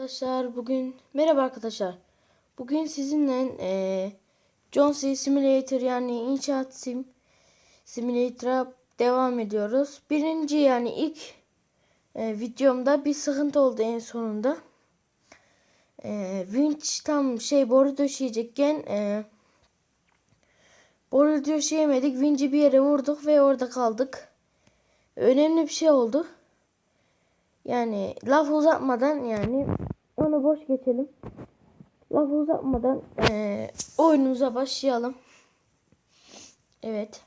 Arkadaşlar bugün merhaba arkadaşlar. Bugün sizinle eee John C. Simulator yani inşaat sim simulator'a devam ediyoruz. Birinci yani ilk eee, videomda bir sıkıntı oldu en sonunda. Eee winch tam şey boru döşeyecekken eee boru döşeyemedik. Winch'i bir yere vurduk ve orada kaldık. Önemli bir şey oldu. Yani laf uzatmadan yani onu boş geçelim. Laf uzatmadan eee oyunumuza başlayalım. Evet.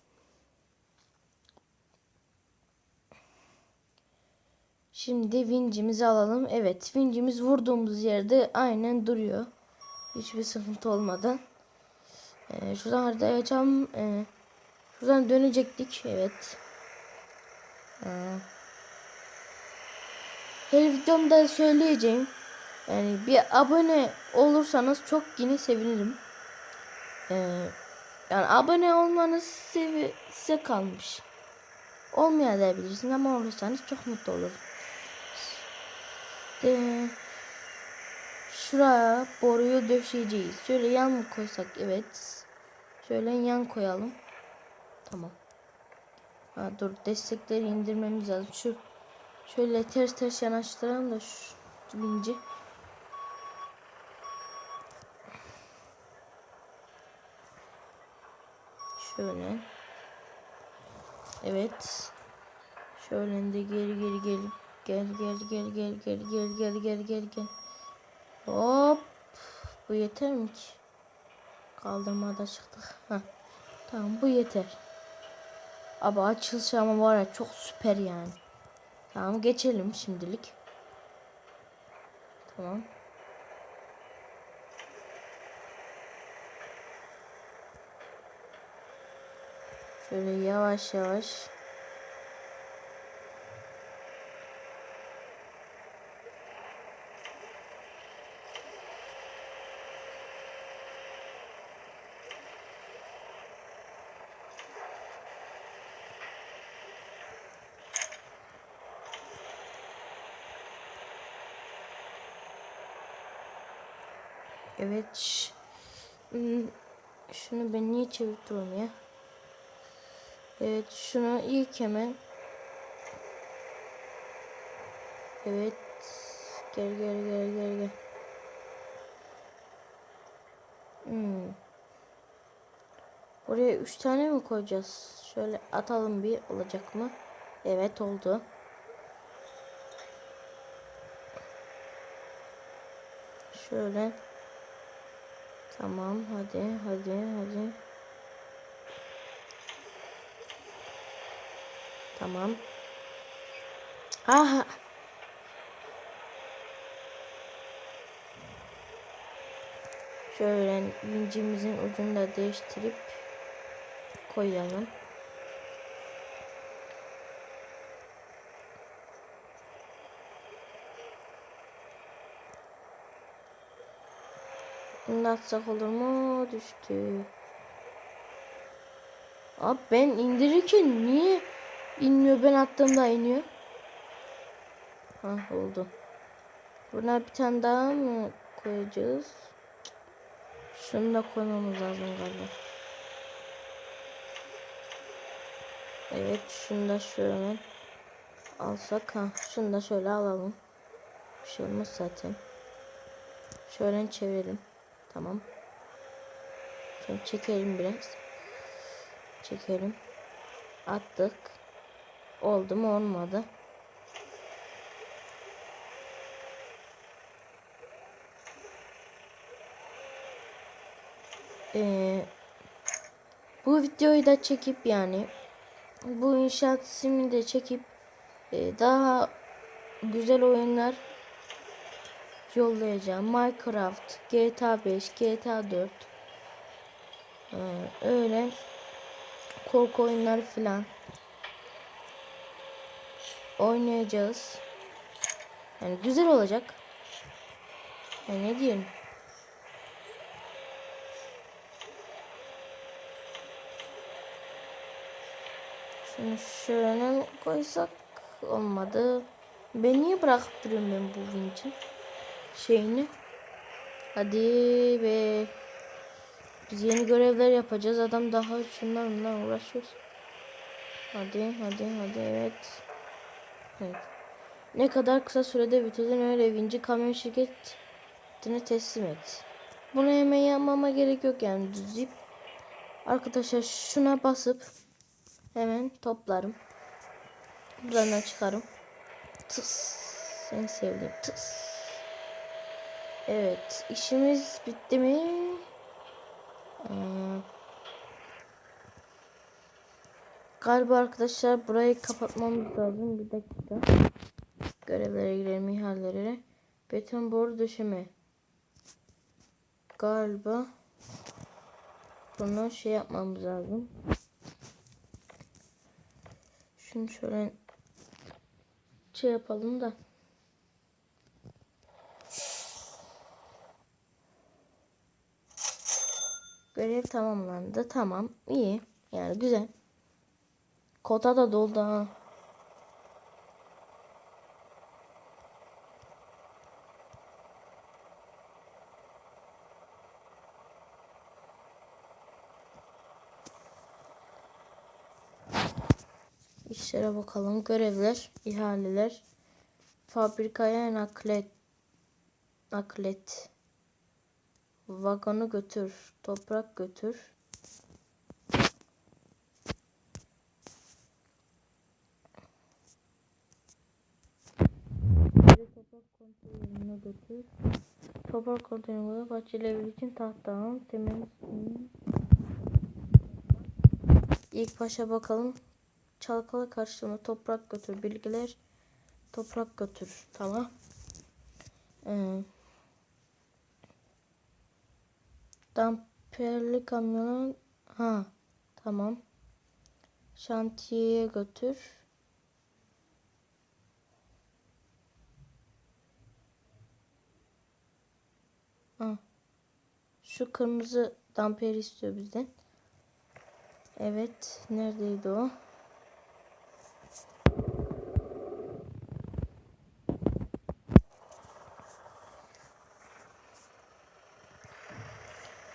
Şimdi vincimizi alalım. Evet vincimiz vurduğumuz yerde aynen duruyor. Hiçbir sıkıntı olmadan. Eee şuradan haritayı açalım. Eee, şuradan dönecektik. Evet. Eee her videomda söyleyeceğim. Yani bir abone olursanız çok yine sevinirim. Ee, yani abone olmanız size, size kalmış. Olmayabilirsiniz ama olursanız çok mutlu olurum. İşte, şuraya boruyu döşeyeceğiz. Şöyle yan mı koysak? Evet. Şöyle yan koyalım. Tamam. Ha, dur destekleri indirmemiz lazım. Şu Şöyle ters ters yanaştıralım da şu binci. Şöyle. Evet. Şöyle de geri geri gel. Gel gel gel gel gel gel gel gel gel gel. Hop. Bu yeter mi ki? Kaldırmada çıktık. Heh. Tamam bu yeter. Abi açılış ama var ya çok süper yani. Tamam geçelim şimdilik. Tamam. Şöyle yavaş yavaş. Evet. Hmm, Şunu ben niye çevirtiyorum ya? Evet şunu ilk hemen. Evet. Gel gel gel gel gel. Hmm. Buraya üç tane mi koyacağız? Şöyle atalım bir olacak mı? Evet oldu. Şöyle. Tamam hadi hadi hadi. Tamam. Aha. Şöyle vincimizin ucunu da değiştirip koyalım. Bunu atsak olur mu? Düştü. Abi ben indirirken niye inmiyor? Ben attığımda iniyor. Ha oldu. Buna bir tane daha mı koyacağız? Şunu da koymamız lazım galiba. Evet şunu da şöyle alsak ha şunu da şöyle alalım. Bir şey olmaz zaten. Şöyle çevirelim. Tamam. Şimdi çekelim biraz. Çekelim. Attık. Oldu mu olmadı. Ee, bu videoyu da çekip yani bu inşaat simini de çekip e, daha güzel oyunlar yollayacağım. Minecraft, GTA 5, GTA 4 ee, öyle korku oyunları filan oynayacağız. Yani güzel olacak. Yani ne diyeyim? Şunu şöyle koysak olmadı. Ben niye bırakıp duruyorum ben bu vinci? şeyini. Hadi be. Biz yeni görevler yapacağız. Adam daha şunlarla uğraşıyor. Hadi hadi hadi evet. Evet. Ne kadar kısa sürede bitirdin öyle vinci kamyon şirketine teslim et. Bunu hemen yapmama gerek yok yani düzleyip. Arkadaşlar şuna basıp hemen toplarım. Buradan çıkarım. Tıs. En sevdiğim tıs. Evet işimiz bitti mi? Ee, galiba arkadaşlar burayı kapatmamız lazım. Bir dakika. Görevlere girelim ihalelere. Beton boru döşeme. Galiba bunu şey yapmamız lazım. Şunu şöyle şey yapalım da. Görev tamamlandı. Tamam. iyi. Yani güzel. Kota da doldu ha. İşlere bakalım. Görevler, ihaleler. Fabrikaya naklet. Naklet. Vagonu götür. Toprak götür. Geri Toprak konteynerine götür. Toprak konteynerine bahçeli ev için tahta al. Temel İlk başa bakalım. Çalkala karşılama toprak götür. Bilgiler toprak götür. Tamam. Ee, damperli kamyonu ha tamam. Şantiyeye götür. Şu kırmızı damper istiyor bizden. Evet. Neredeydi o?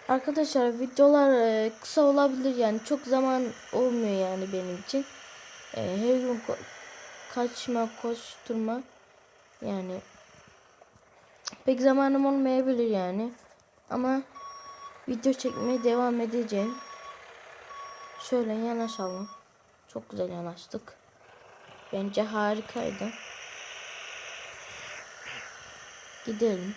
Arkadaşlar videolar e, kısa olabilir yani çok zaman olmuyor yani benim için. E, her gün kaçma, koşturma yani pek zamanım olmayabilir yani. Ama video çekmeye devam edeceğim. Şöyle yanaşalım. Çok güzel yanaştık. Bence harikaydı. Gidelim.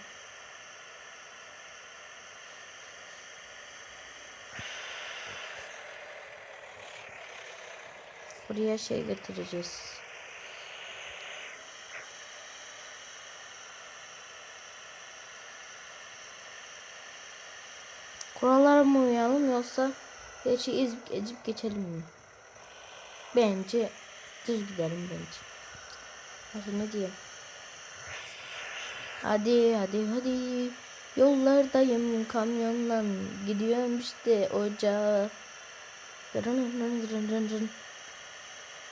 Buraya şey getireceğiz. Kurallara mı uyalım yoksa geçi ezip, ezip geçelim mi? Bence düz gidelim bence. Hadi ne diyeyim? Hadi hadi hadi. Yollardayım kamyonla gidiyorum işte ocağa. Dırın dırın dırın dırın dırın.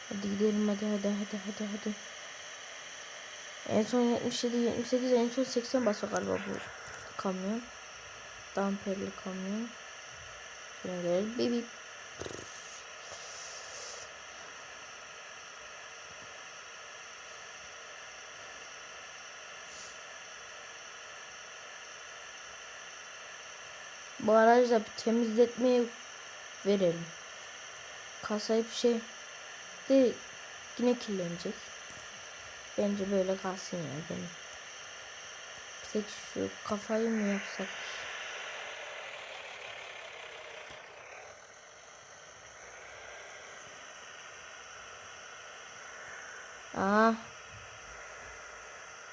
Hadi gidelim hadi hadi hadi hadi hadi. En son 77 78 en son 80 basıyor galiba bu kamyon. Damperli kamyon. Şuna gelelim. Bibi. Bu aracı bir temizletmeye verelim. Kasayı bir şey de yine kirlenecek. Bence böyle kalsın ya benim. Tek şu kafayı mı yapsak? Aa.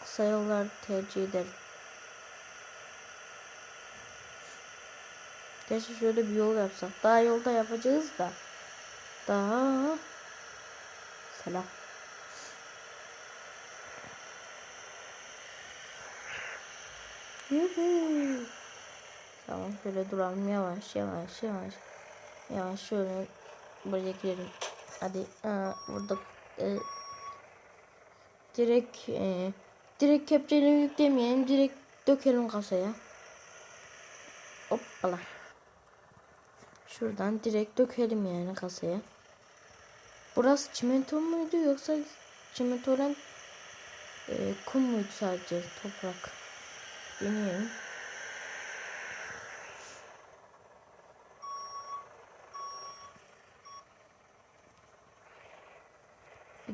Kısa yollar tercih ederim. Gerçi şöyle bir yol yapsak. Daha yolda yapacağız da. Daha. Selam. Yuhu. Tamam şöyle duralım yavaş yavaş yavaş. Yavaş şöyle buraya girelim. Hadi aa, burada e, direkt e, direkt kepçeyle yüklemeyelim. Direkt dökelim kasaya. Hoppala. Şuradan direkt dökelim yani kasaya. Burası çimento muydu yoksa çimentodan e, kum muydu sadece toprak? Bilmiyorum.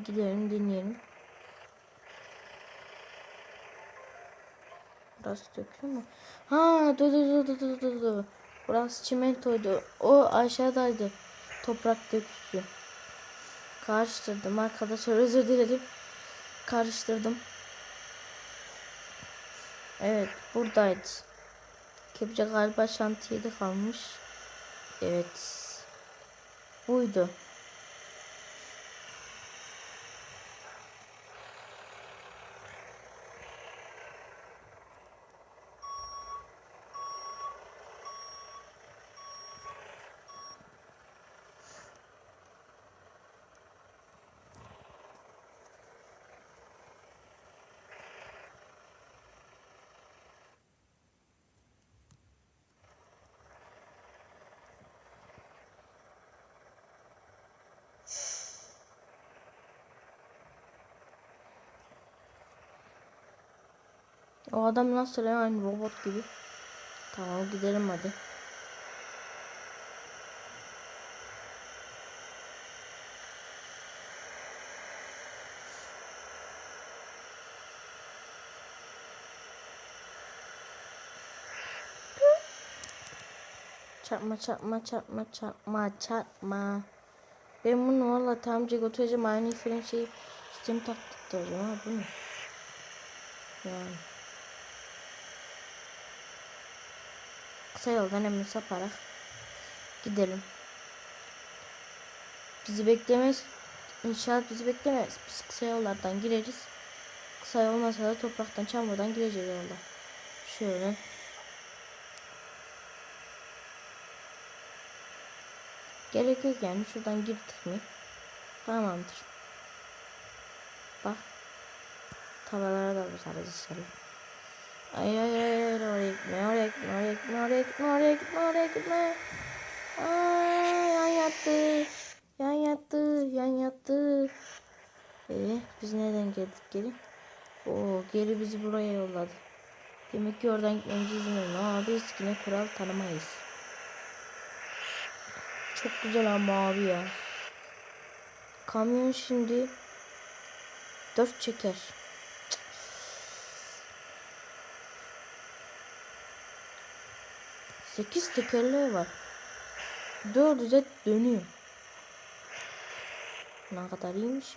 Gidelim dinleyelim. Burası dökülüyor mu? Ha dur dur dur dur dur dur. Burası çimentoydu. O aşağıdaydı. Toprak dökülüyor. Karıştırdım arkadaşlar özür dilerim. Karıştırdım. Evet buradaydı. Kepçe galiba şantiyede kalmış. Evet. Buydu. O adam nasıl aynı robot gibi. Tamam gidelim hadi. Çarpma çarpma çarpma çarpma çarpma. Ben bunu valla tamca götüreceğim aynı falan şey sistem taktıracağım ha bu ne? Yani. Kısa yoldan hemen saparak gidelim. Bizi beklemez. İnşaat bizi beklemez. Biz kısa yollardan gireriz. Kısa yol olmasa da topraktan çamurdan gireceğiz yolda. Şöyle. Gerek yok yani şuradan girdik mi? Tamamdır. Bak. Tavalara da basarız inşallah. Ay ay ay ay oraya gitme oraya gitme oraya gitme oraya gitme oraya gitme oraya gitme. Ay yan yattı. Yan yattı yan yattı. Ee, biz nereden geldik geri? Oo geri bizi buraya yolladı. Demek ki oradan gitmemize izin verin ama biz yine kural tanımayız. Çok güzel ama abi ya. Kamyon şimdi dört çeker. Sekiz tekerleği var. Dördü de dönüyor. Ne kadar iyiymiş.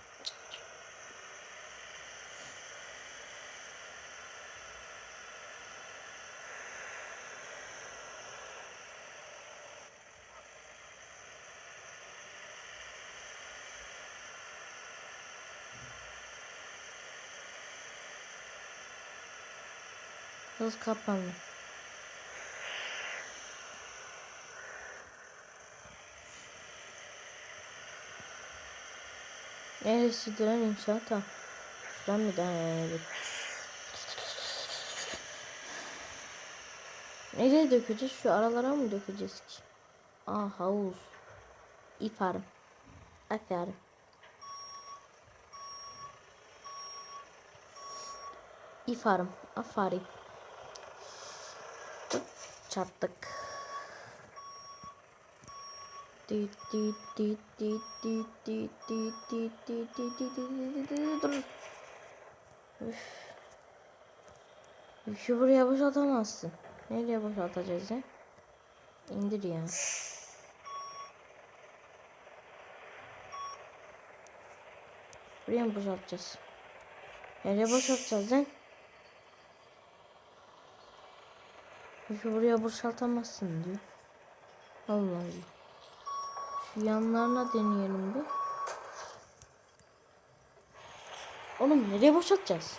Hız kapandı. Neresi dönem inşaata? Ben mi denedim? Nereye dökeceğiz? Şu aralara mı dökeceğiz ki? Aa havuz. İparım. Aferin. İfarım. Afarim. Çattık dur. Üf. Yükü buraya boşaltamazsın. Nereye boşaltacağız ya? İndir ya. Buraya mı boşaltacağız? Nereye boşaltacağız lan? Yükü buraya boşaltamazsın diyor. Allah Allah. Yanlarına deneyelim bir. Oğlum nereye boşaltacağız?